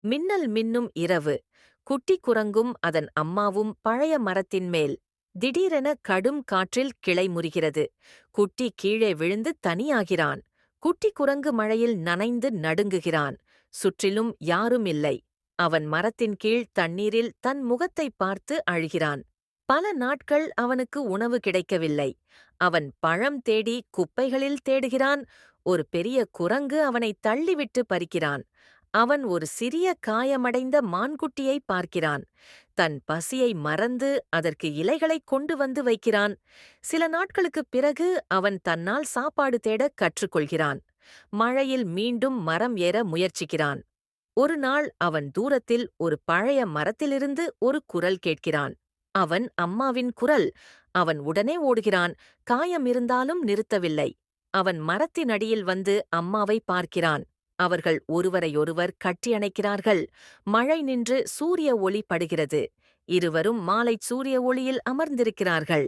மின்னல் மின்னும் இரவு. குட்டி குரங்கும் அதன் அம்மாவும் பழைய மரத்தின் மேல். திடீரென கடும் காற்றில் கிளை முறிகிறது. குட்டி கீழே விழுந்து தனியாகிறான். குட்டி குரங்கு மழையில் நனைந்து நடுங்குகிறான். சுற்றிலும் யாரும் இல்லை. அவன் மரத்தின் கீழ் தண்ணீரில் தன் முகத்தை பார்த்து அழுகிறான். பல நாட்கள் அவனுக்கு உணவு கிடைக்கவில்லை. அவன் பழம் தேடி குப்பைகளில் தேடுகிறான். ஒரு பெரிய குரங்கு அவனை தள்ளிவிட்டு பறிக்கிறான். அவன் ஒரு சிறிய காயமடைந்த மான்குட்டியை பார்க்கிறான். தன் பசியை மறந்து அதற்கு இலைகளைக் கொண்டு வந்து வைக்கிறான். சில நாட்களுக்குப் பிறகு அவன் தன்னால் சாப்பாடு தேடக் கற்றுக்கொள்கிறான். மழையில் மீண்டும் மரம் ஏற முயற்சிக்கிறான். ஒரு நாள் அவன் தூரத்தில் ஒரு பழைய மரத்திலிருந்து ஒரு குரல் கேட்கிறான். அவன் அம்மாவின் குரல். அவன் உடனே ஓடுகிறான். காயம் இருந்தாலும் நிறுத்தவில்லை. அவன் மரத்தின் அடியில் வந்து அம்மாவை பார்க்கிறான். அவர்கள் ஒருவரையொருவர் கட்டியணைக்கிறார்கள். மழை நின்று சூரிய ஒளி படுகிறது. இருவரும் மாலைச் சூரிய ஒளியில் அமர்ந்திருக்கிறார்கள்.